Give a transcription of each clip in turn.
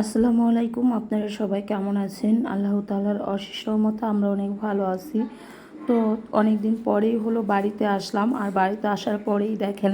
আসসালামু আলাইকুম, আপনারা সবাই কেমন আছেন? আল্লাহ তালার অশেষ মতো আমরা অনেক ভালো আছি। তো অনেক দিন পরেই হলো বাড়িতে আসলাম। আর বাড়িতে আসার পরেই দেখেন,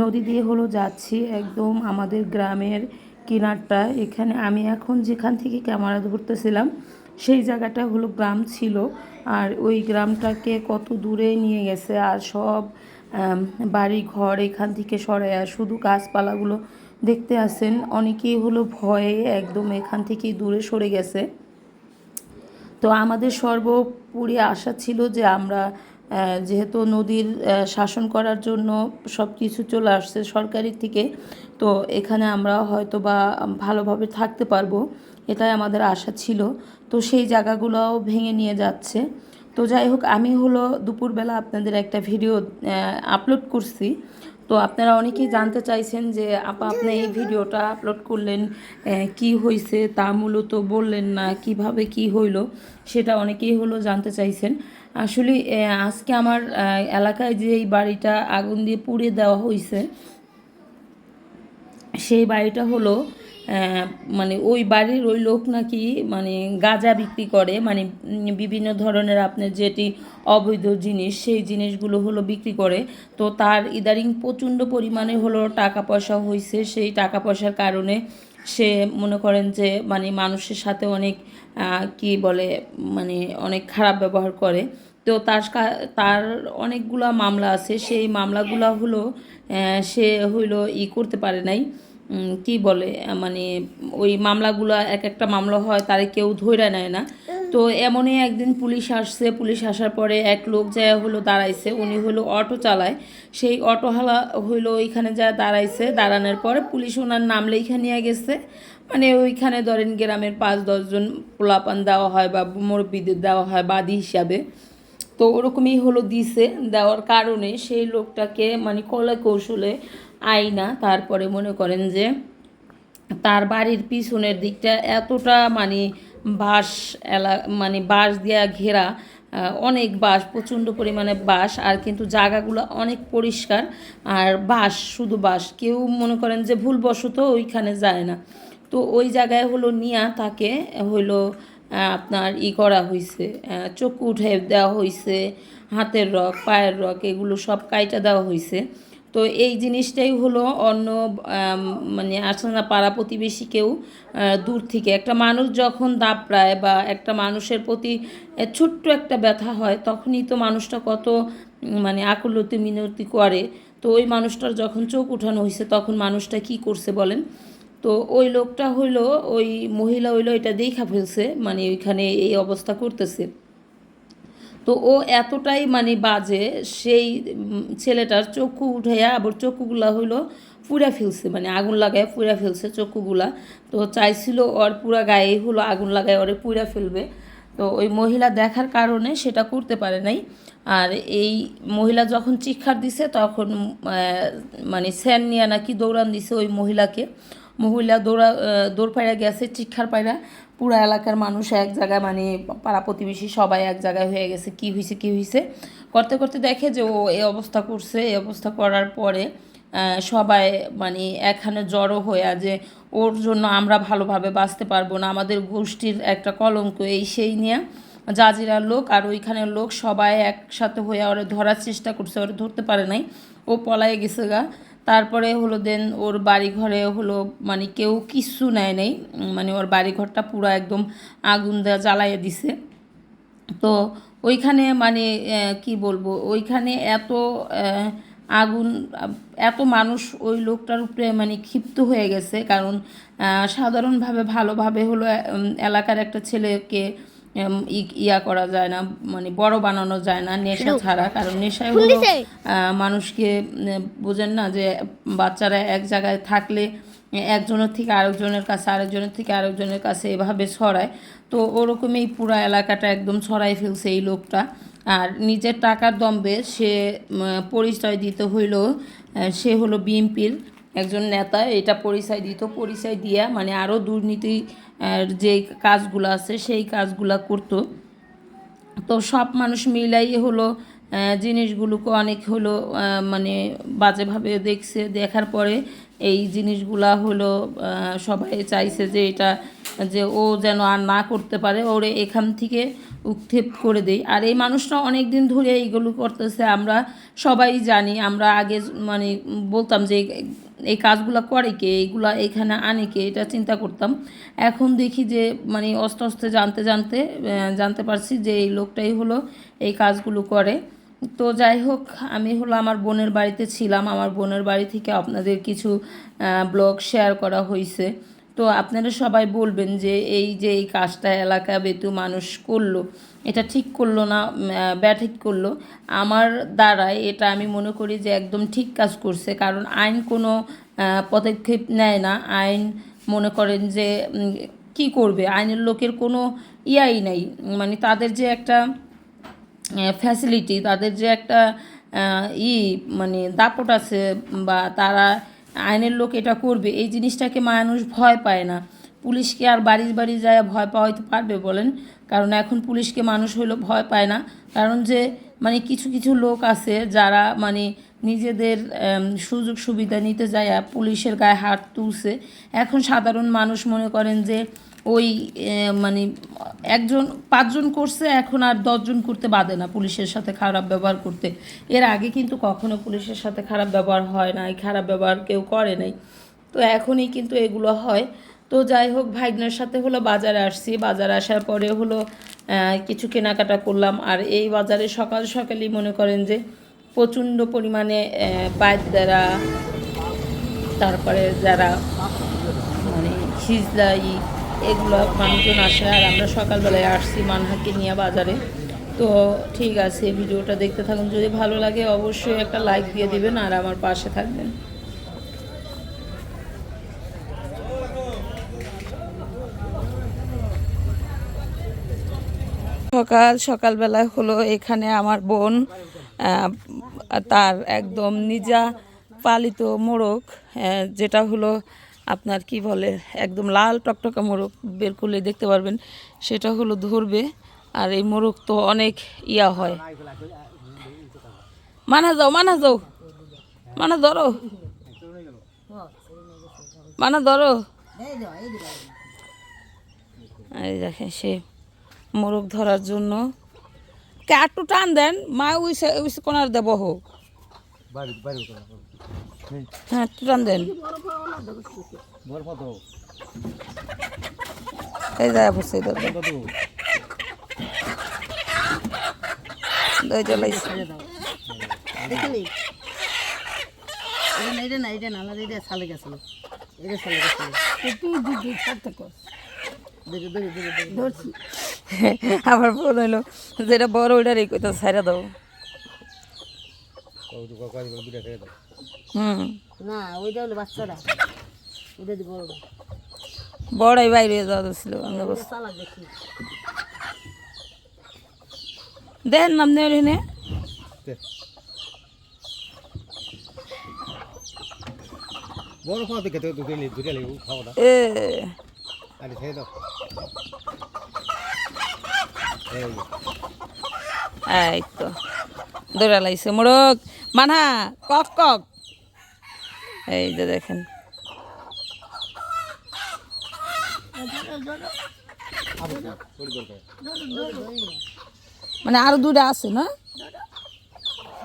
নদী দিয়ে হলো যাচ্ছি একদম আমাদের গ্রামের কিনারটা এখানে আমি এখন যেখান থেকে ক্যামেরা ধরতেছিলাম, সেই জায়গাটা হলো গ্রাম ছিল। আর ওই গ্রামটাকে কত দূরে নিয়ে গেছে, আর সব বাড়ি ঘর এখান থেকে আর শুধু গাছপালাগুলো দেখতে আসেন। অনেকেই হলো ভয়ে একদম এখান থেকে দূরে সরে গেছে। তো আমাদের সর্বোপরি আশা ছিল যে আমরা যেহেতু নদীর শাসন করার জন্য সব কিছু চলে আসছে সরকারি থেকে, তো এখানে আমরা হয়তো বা ভালোভাবে থাকতে পারব, এটাই আমাদের আশা ছিল। তো সেই জায়গাগুলোও ভেঙে নিয়ে যাচ্ছে। তো যাই হোক, আমি হলো দুপুরবেলা আপনাদের একটা ভিডিও আপলোড করছি। তো আপনারা অনেকেই জানতে চাইছেন যে আপা, আপনি এই ভিডিওটা আপলোড করলেন কি হয়েছে তা মূলত বললেন না, কীভাবে কি হইল, সেটা অনেকেই হলো জানতে চাইছেন। আসলে আজকে আমার এলাকায় যে এই বাড়িটা আগুন দিয়ে পুড়িয়ে দেওয়া হয়েছে সেই বাড়িটা হলো মানে ওই বাড়ির ওই লোক নাকি মানে গাঁজা বিক্রি করে মানে বিভিন্ন ধরনের আপনার যেটি অবৈধ জিনিস, সেই জিনিসগুলো হলো বিক্রি করে। তো তার ইদারিং প্রচণ্ড পরিমাণে হলো টাকা পয়সা হয়েছে সেই টাকা পয়সার কারণে সে মনে করেন যে মানে মানুষের সাথে অনেক কি বলে মানে অনেক খারাপ ব্যবহার করে। তো তার তার অনেকগুলা মামলা আছে। সেই মামলাগুলা হলো সে হইল ই করতে পারে নাই। কি বলে মানে ওই মামলাগুলো এক একটা মামলা হয়, তারে কেউ ধইরা নেয় না। তো এমনই একদিন পুলিশ আসছে, পুলিশ আসার পরে এক লোক যায় হলো দাঁড়াইছে, উনি হলো অটো চালায়। সেই অটোহালা হইল ওইখানে যা দাঁড়াইছে, দাঁড়ানোর পরে পুলিশ ওনার নাম লেখা নিয়ে গেছে। মানে ওইখানে ধরেন গ্রামের পাঁচ দশজন পোলাপান দেওয়া হয় বা মুরব্বীদের দেওয়া হয় বাদী হিসাবে। তো ওরকমই হলো দিছে, দেওয়ার কারণে সেই লোকটাকে মানে কলা কৌশলে আইনা তারপরে মনে করেন যে তার বাড়ির পিছনের দিকটা এতটা মানে বাঁশ এলা মানে বাঁশ দিয়া ঘেরা অনেক বাঁশ প্রচণ্ড পরিমাণে বাঁশ আর কিন্তু জায়গাগুলো অনেক পরিষ্কার আর বাঁশ শুধু বাঁশ কেউ মনে করেন যে ভুলবশত ওইখানে যায় না। তো ওই জায়গায় হলো নিয়া তাকে আহ, আপনার ই করা হয়েছে চক্ষু উঠে দেওয়া হয়েছে হাতের রক পায়ের রক এগুলো সব কাইটা দেওয়া হয়েছে তো এই জিনিসটাই হলো অন্য মানে আসলে না পাড়া প্রতিবেশীকেও দূর থেকে। একটা মানুষ যখন দাপড়ায় বা একটা মানুষের প্রতি ছোট্ট একটা ব্যথা হয়, তখনই তো মানুষটা কত মানে আকুলতি মিনতি করে। তো ওই মানুষটার যখন চোখ উঠানো হয়েছে তখন মানুষটা কি করছে বলেন? তো ওই লোকটা হইল, ওই মহিলা হইল, এটা দেখা ফেলছে মানে ওইখানে এই অবস্থা করতেছে। তো ও এতটাই মানে বাজে, সেই ছেলেটার চক্ষু উঠাইয়া আবার চক্ষুগুলা হইল পুড়া ফেলছে মানে আগুন লাগায় পুড়া ফেলছে চক্ষুগুলা। তো চাইছিল ওর পুরা গায়ে হলো আগুন লাগায় ওরে পুড়া ফেলবে। তো ওই মহিলা দেখার কারণে সেটা করতে পারে নাই। আর এই মহিলা যখন চিৎকার দিছে তখন মানে স্যান নিয়ে নাকি দৌড়ান দিছে ওই মহিলাকে। মহিলা দৌড়া দৌড় পাইরা গেছে, চিৎকার পায়রা। পুরো এলাকার মানুষ এক জায়গায় মানে পাড়া প্রতিবেশী সবাই এক জায়গায় হয়ে গেছে, কি হয়েছে কি হয়েছে করতে করতে দেখে যে ও এই অবস্থা করছে, এই অবস্থা করার পরে সবাই মানে এখানে জড়ো হয়ে যে ওর জন্য আমরা ভালোভাবে বাঁচতে পারব না, আমাদের গোষ্ঠীর একটা কলঙ্ক এই সেই নিয়ে জাজিরার লোক আর ওইখানের লোক সবাই একসাথে হয়ে ওরা ধরার চেষ্টা করছে, ওরা ধরতে পারে নাই। ও পলায় গেছে গা। তারপরে হলো দেন ওর বাড়ি ঘরে হলো মানে কেউ কিচ্ছু নেয় নেই মানে ওর বাড়ি ঘরটা পুরো একদম আগুন দেওয়া জ্বালাইয়ে দিছে। তো ওইখানে মানে কি বলব, ওইখানে এত আগুন, এত মানুষ ওই লোকটার উপরে মানে ক্ষিপ্ত হয়ে গেছে। কারণ সাধারণভাবে ভালোভাবে হলো এলাকার একটা ছেলেকে ইয়া করা যায় না মানে বড় বানানো যায় না নেশা ছাড়া কারণ নেশায় হলো মানুষকে বোঝেন না যে বাচ্চারা এক জায়গায় থাকলে একজনের থেকে আরেকজনের কাছে আরেকজনের থেকে আরেকজনের কাছে এভাবে ছড়ায়। তো ওরকমই পুরো এলাকাটা একদম ছড়াই ফেলছে এই লোকটা। আর নিজের টাকার দম্বে সে পরিচয় দিতে হইল সে হলো বিএনপির একজন নেতা। এটা পরিচয় দিত পরিচয় দিয়া মানে আরও দুর্নীতি যে কাজগুলো আছে, সেই কাজগুলো করতো। তো সব মানুষ মিলাই হলো জিনিসগুলোকে অনেক হলো মানে বাজেভাবে দেখছে। দেখার পরে এই জিনিসগুলা হলো সবাই চাইছে যে এটা, যে ও যেন আর না করতে পারে। ওরে এখান থেকে উৎক্ষেপ করে দেই। আর এই মানুষটা অনেক দিন ধরে এইগুলো করতেছে, আমরা সবাই জানি। আমরা আগে মানে বলতাম যে এই- কাজগুলো করে কে, এইগুলা এখানে আনে কে, এটা চিন্তা করতাম। এখন দেখি যে মানে আস্তে অস্তে জানতে জানতে জানতে পারছি যে এই লোকটাই হলো এই কাজগুলো করে। তো যাই হোক, আমি হলো আমার বোনের বাড়িতে ছিলাম। আমার বোনের বাড়ি থেকে আপনাদের কিছু ব্লগ শেয়ার করা হয়েছে তো আপনারা সবাই বলবেন যে এই যে এই কাজটা এলাকা বেতু মানুষ করল, এটা ঠিক করল না ব্যাঠিক করল। আমার দ্বারাই এটা আমি মনে করি যে একদম ঠিক কাজ করছে, কারণ আইন কোনো পদক্ষেপ নেয় না। আইন মনে করেন যে কি করবে? আইনের লোকের কোনো ইয়াই নাই। মানে তাদের যে একটা ফ্যাসিলিটি তাদের যে একটা ই মানে দাপট আছে বা তারা আইনের লোক এটা করবে। এই জিনিসটাকে মানুষ ভয় পায় না। পুলিশকে আর বাড়ির বাড়ি যায় ভয় পাওয়াইতে পারবে বলেন। কারণ এখন পুলিশকে মানুষ হইল ভয় পায় না। কারণ যে মানে কিছু কিছু লোক আছে যারা মানে নিজেদের সুযোগ সুবিধা নিতে যায় পুলিশের গায়ে হাত তুলছে। এখন সাধারণ মানুষ মনে করেন যে ওই মানে একজন, পাঁচজন করছে, এখন আর দশজন করতে বাদে না পুলিশের সাথে খারাপ ব্যবহার করতে। এর আগে কিন্তু কখনো পুলিশের সাথে খারাপ ব্যবহার হয় নাই, খারাপ ব্যবহার কেউ করে নাই। তো এখনই কিন্তু এগুলো হয়। তো যাই হোক, ভাইগনার সাথে হলো বাজারে আসছি। বাজারে আসার পরে হলো কিছু কেনাকাটা করলাম। আর এই বাজারে সকাল সকালই মনে করেন যে প্রচণ্ড পরিমাণে বাদ্যারা তারপরে যারা মানে সিজলাই এগুলো মানুষজন আসে আর আমরা সকালবেলায় আসছি মানহাকে নিয়ে বাজারে। তো ঠিক আছে ভিডিওটা দেখতে থাকুন। যদি ভালো লাগে অবশ্যই একটা লাইক দিয়ে দিবেন আর আমার পাশে থাকবেন। সকাল সকালবেলা হলো এখানে আমার বোন তার একদম নিজা পালিত মোরগ যেটা হলো আপনার কি বলে, একদম লাল টকটকা মোরগ বের করলে দেখতে পারবেন, সেটা হলো ধরবে, আর এই মোরগ তো অনেক ইয়া হয়। মানা যাও মানা যাও, মানা ধরো মানা ধরো। এই দেখেন, সে মোরগ ধরার জন্য। কে একটু টান দেন, মা ওই কোনার দেব। হোক হ্যাঁ একটু টান দেন। এই যায় না আমার বোন হইল, যেটা বড় ওইটার এই কইতা ছাইরা দাও। হুম। না ওইটা হলো বাচ্চারা। ওটা দি বড় বড়াই বাইরে যাওয়া ছিল আমরা দেখি। দেন নাম নেই নে বড় খাওয়া দেখে তো দুটো দুটো লেবু খাওয়া দাও। আরে খেয়ে দাও। এই তো দৌড়া লাইছে মোরগ মানা কক কক এই যে দেখেন। মানে আরও দুইটা আছে না?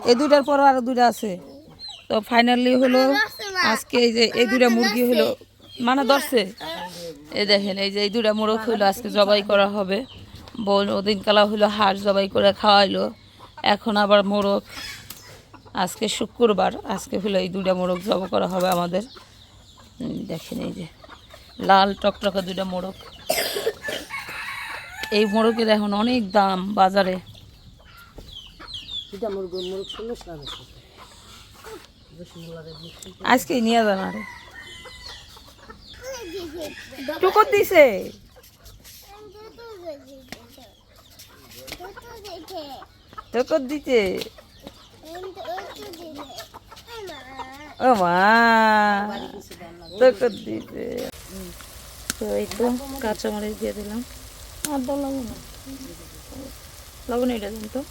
এই দুইটার পর আরও দুইটা আছে। তো ফাইনালি হলো আজকে এই যে এই দুইটা মুরগি হলো। মানে ধরছে। এই দেখেন, এই যে এই দুইটা মোরগ হইল আজকে জবাই করা হবে। বোন ওদিন কালা হইল হাঁস জবাই করে খাওয়াইলো। এখন আবার মোরগ। আজকে শুক্রবার আজকে হলো এই দুইটা মোরগ জব করা হবে আমাদের। দেখেন এই যে লাল টকটকে দুইটা মোরগ এই মোরগের এখন অনেক দাম বাজারে। আজকে নিয়ে যান আরে। টুকুর দিছে? টুকুর দিছে? ও মা টুকুর দিছে তো এই তো কাঁচামরিচ দিয়ে দিলাম। আর দাও লবণ লবণ এটা দিন তো।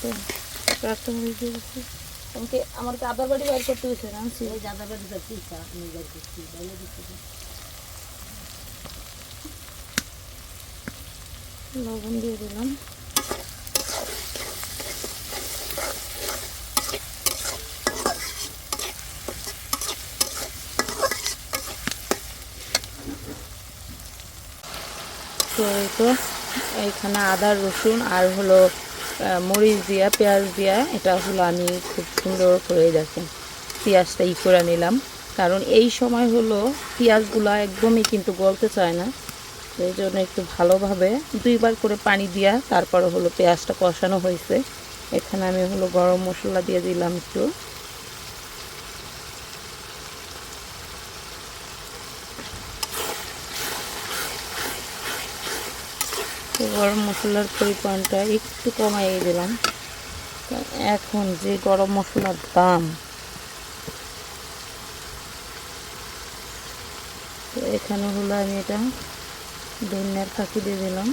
তো কাঁচামরিচ দিয়ে দিচ্ছি। তোমাকে আমার কি আদার বাড়ি বাইর করতে হয়েছে না? আনছি এই বাড়ি তো আমি যাই বাইরে দিচ্ছি। লবণ দিয়ে দিলাম। তো তো এইখানে আদা, রসুন আর হলো মরিচ দিয়া, পেঁয়াজ দিয়া, এটা হলো আমি খুব সুন্দর করে দেখেন পেঁয়াজটা ই করে নিলাম। কারণ এই সময় হলো পেঁয়াজগুলো একদমই কিন্তু গলতে চায় না। এই জন্য একটু ভালোভাবে দুইবার করে পানি দিয়া তারপরে হলো পেঁয়াজটা কষানো হয়েছে। এখানে আমি হলো গরম মশলা দিয়ে দিলাম একটু। গরম মশলার পরিমাণটা একটু কমাইয়ে দিলাম। এখন যে গরম মশলার দাম এখানে হলো আমি এটা ধনিয়ার ফাঁকি দিয়ে দিলাম।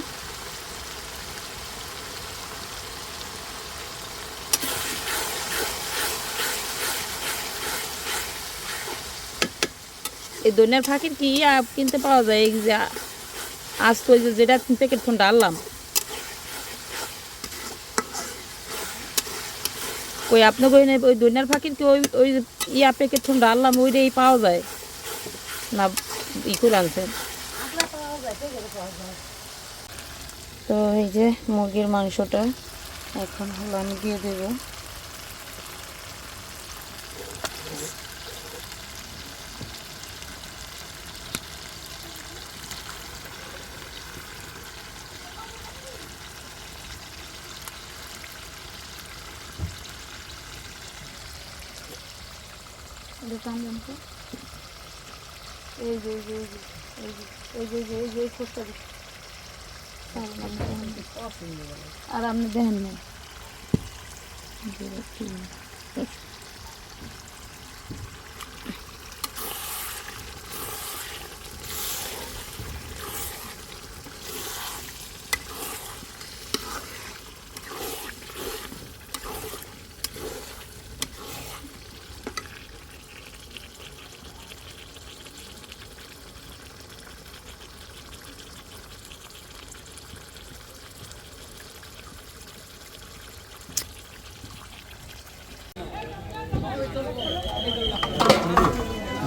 এই ধনিয়ার ফাঁকির কি কিনতে পাওয়া যায়? এই যে আজ তো ওই যে যেটা প্যাকেট ফোন ডাললাম ওই আপনাকে ওই ওই ধনিয়ার ফাঁকির কি ওই ওই ইয়া প্যাকেট ফোন ডাললাম ওইটাই পাওয়া যায়। না, ই করে আনছেন তো এই যে মুরগির মাংসটা এখন হলো আমি দিয়ে দেব। দোকান জানতো এই যে এই যে এই যে এই যে এই যে এই যে এই খোঁজটা আর আপনি দেখেন না।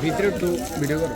ভিতরে একটু ভিডিও করো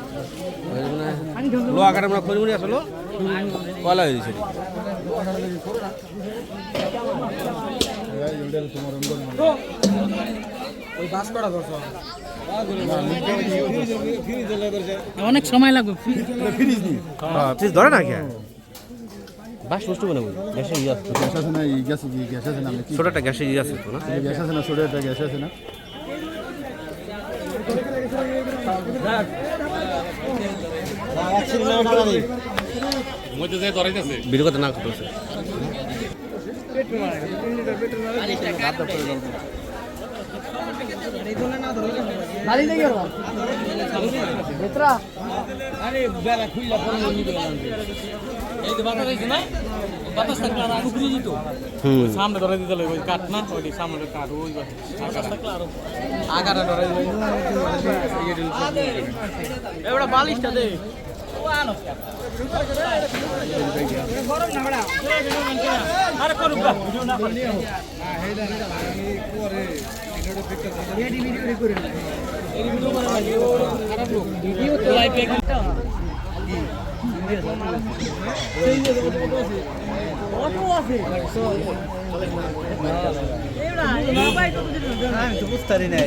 মানে লোহা কাটা মানে খড়িমুড়ি আসলো কয়লা হয়ে গেছে অনেক সময় লাগবে তুই ধরে না কে? বাস নষ্ট গ্যাসে ইয়ে আছে গ্যাস আছে না এই গ্যাস আছে। না আমরা কি একটা গ্যাসে ইয়ে আছে তো না? গ্যাস আছে না ছোট একটা গ্যাস আছে না। ভিডিও করতে না করতেছে সামনে ধরে দিতে লাগবে কাঠ না ওই সামনে কাঠ ওই আগাটা ধরে এবার বালিশটা দে। আমি তো বুঝতে পারি না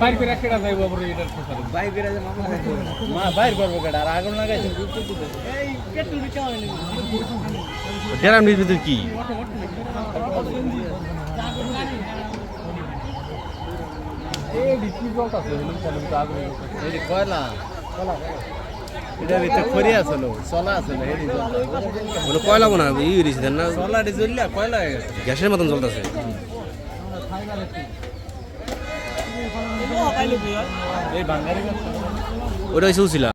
বাইর করে একটা যাইব আবার এটার মা বাইর করব কেটা আর আগুন লাগাইছে। ডেরাম ভিতর কি? এই যে কয়লা? এটা ভিতরে খড়ি আসলো চলা আসলো এই মানে কয়লা মনে হয় রিস দিয়েছে না? চলা জ্বললে কয়লা হয়ে গেছে। গ্যাসের মতন বাঙালি ওটা হয়েছে উচিলা।